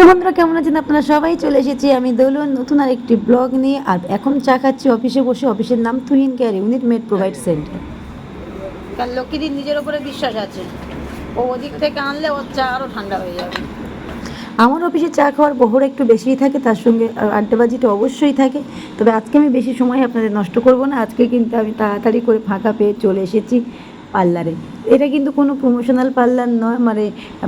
তো বন্ধুরা কেমন আছেন আপনারা? সবাই চলে এসেছি আমি দৌলন নতুন আর একটি ব্লগ নিয়ে। আর এখন চা খাচ্ছি অফিসে বসে অফিসের নাম Tuhin care unit made provide centre কারণ লক্ষ্মীদির নিজের উপরে বিশ্বাস আছে। ও ওদিক থেকে আনলে ওর চা আরও ঠান্ডা হয়ে যাবে। আমার অফিসে চা খাওয়ার বহর একটু বেশিই থাকে তার সঙ্গে আড্ডাবাজিটা অবশ্যই থাকে। তবে আজকে আমি বেশি সময় আপনাদের নষ্ট করব না। আজকে কিন্তু আমি তাড়াতাড়ি করে ফাঁকা পেয়ে চলে এসেছি। পার্লারে। এটা কিন্তু কোনো প্রমোশনাল পার্লার নয় মানে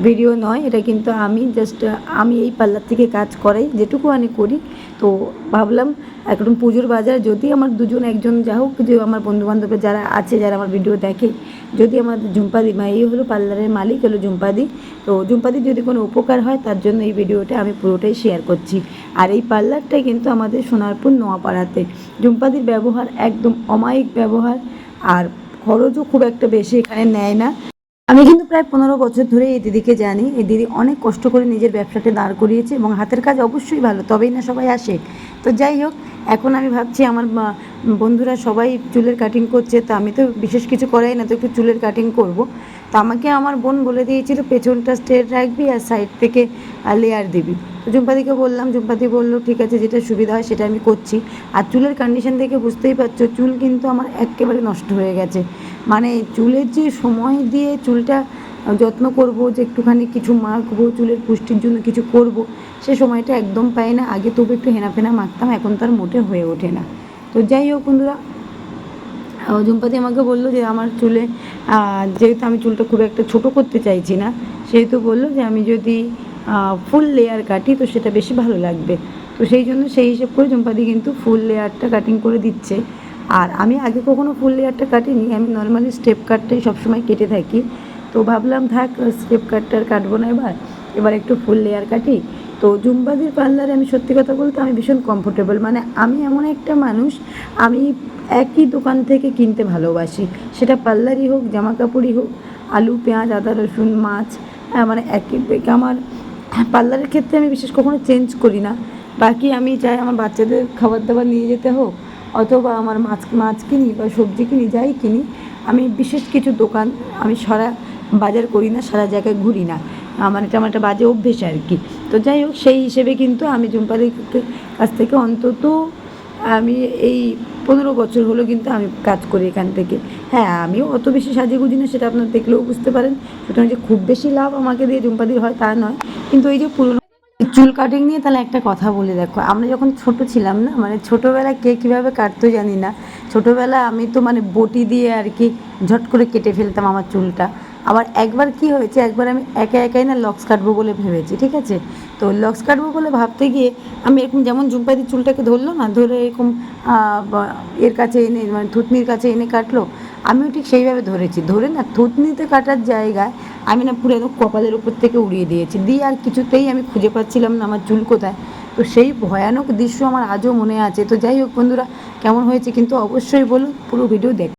ভিডিও নয়, এটা কিন্তু আমি জাস্ট আমি এই পার্লার থেকে কাজ করাই, যেটুকু আমি করি। তো ভাবলাম এখন পুজোর বাজার, যদি আমার দুজন, একজন যা হোক, যে আমার বন্ধুবান্ধব যারা আছে, যারা আমার ভিডিও দেখে, যদি আমার ঝুম্পাদি মা, এই হলো পার্লারের মালিক, হলো ঝুম্পাদি তো ঝুম্পাদির যদি কোনো উপকার হয়, তার জন্য এই ভিডিওটা আমি পুরোটাই শেয়ার করছি। আর এই পার্লারটাই কিন্তু আমাদের সোনারপুর, নোয়াপাড়াতে। ঝুম্পাদির ব্যবহার একদম অমায়িক ব্যবহার, আর খরচও খুব একটা বেশি এখানে নেয় না। আমি কিন্তু প্রায় পনেরো বছর ধরে এই দিদিকে জানি। এই দিদি অনেক কষ্ট করে নিজের ব্যবসাটা দাঁড় করিয়েছে এবং হাতের কাজ অবশ্যই ভালো, তবেই না সবাই আসে। তো যাই হোক, এখন আমি ভাবছি আমার বন্ধুরা সবাই চুলের কাটিং করছে, তো আমি তো বিশেষ কিছু করাই না, তো একটু চুলের কাটিং করব। তো আমাকে আমার বোন বলে দিয়েছিল, পেছনটা স্ট্রেট রাখবি আর সাইড থেকে লেয়ার দিবি। তো জুম্পাদিকে বললাম, জুম্পাদি বলল, ঠিক আছে, যেটা সুবিধা হয় সেটা আমি করছি। আর চুলের কন্ডিশন দেখে বুঝতেই পারছ, চুল কিন্তু আমার একেবারে নষ্ট হয়ে গেছে। মানে চুলের যে সময় দিয়ে চুলটা যত্ন করব, যে একটুখানি কিছু মাখবো, চুলের পুষ্টির জন্য কিছু করব, সে সময়টা একদম পাই না। আগে তবু একটু হেনাফেনা মাখতাম, এখন তার মোটে হয়ে ওঠে না। তো যাই হোক বন্ধুরা জুম্পাদি আমাকে বলল যে আমার চুলে যেহেতু আমি চুলটা খুব একটা ছোট করতে চাইছি না, সেহেতু বলল যে আমি যদি ফুল লেয়ার কাটি, তো সেটা বেশি ভালো লাগবে। তো সেই জন্য সেই হিসেব করে জুম্পাদি কিন্তু ফুল লেয়ারটা কাটিং করে দিচ্ছে। আর আমি আগে কখনো ফুল লেয়ারটা কাটিনি, আমি নর্মালি স্টেপ কাটটাই সবসময় কেটে থাকি। তো ভাবলাম থাক স্টেপ কাটটা কাটবো না এবার এবার একটু ফুল লেয়ার কাটি। তো জুম্বাদির পার্লারে আমি সত্যি কথা বলতে আমি ভীষণ কমফোর্টেবল মানে আমি এমন একটা মানুষ আমি একই দোকান থেকে কিনতে ভালোবাসি। সেটা পার্লারই হোক জামা কাপড়ই হোক আলু পেঁয়াজ আদা রসুন মাছ হ্যাঁ, মানে একই আমার পার্লারের ক্ষেত্রে আমি বিশেষ কখনো চেঞ্জ করি না। বাকি আমি চাই আমার বাচ্চাদের খাবার দাবার নিয়ে যেতে হোক অথবা আমার মাছ মাছ কিনি বা সবজি কিনি যাই কিনি। আমি বিশেষ কিছু দোকান আমি সারা বাজার করি না সারা জায়গায় ঘুরি না। আমার এটা আমার একটা বাজে অভ্যেস আর কি। তো যাই হোক, সেই হিসেবে কিন্তু আমি জুম্পাদির কাছ থেকে অন্তত আমি এই পনেরো বছর হলো কিন্তু আমি কাজ করি এখান থেকে। হ্যাঁ আমিও অত বেশি সাজিয়ে গুজি না, সেটা আপনার দেখলেও বুঝতে পারেন। সুতরাং যে খুব বেশি লাভ আমাকে দিয়ে জুম্পাদির হয়, তা নয়। কিন্তু এই যে পুরনো চুল কাটিং নিয়ে তাহলে একটা কথা বলে, দেখো, আমরা যখন ছোট ছিলাম না মানে ছোটোবেলা কে কীভাবে কাটতো জানি না। ছোটোবেলা আমি তো মানে বটি দিয়ে আর কি ঝট করে কেটে ফেলতাম আমার চুলটা। আবার একবার কি হয়েছে, একবার আমি একা একাই না লক্স কাটবো বলে ভেবেছি, ঠিক আছে? তো লক্স কাটবো বলে ভাবতে গিয়ে আমি এরকম যেমন জুম্পাইদি চুলটাকে ধরলো না, ধরে এরকম এর কাছে এনে মানে থুতনির কাছে এনে কাটলো, আমিও ঠিক সেইভাবে ধরেছি। ধরে না, থুতনিতে কাটার জায়গায় আমি না পুরো একদম কপালের উপর থেকে উড়িয়ে দিয়েছি। দিয়ে আর কিছুতেই আমি খুঁজে পাচ্ছিলাম না আমার চুল কোথায়। তো সেই ভয়ানক দৃশ্য আমার আজও মনে আছে। তো যাই হোক বন্ধুরা, কেমন হয়েছে কিন্তু অবশ্যই বলুন, পুরো ভিডিও দেখ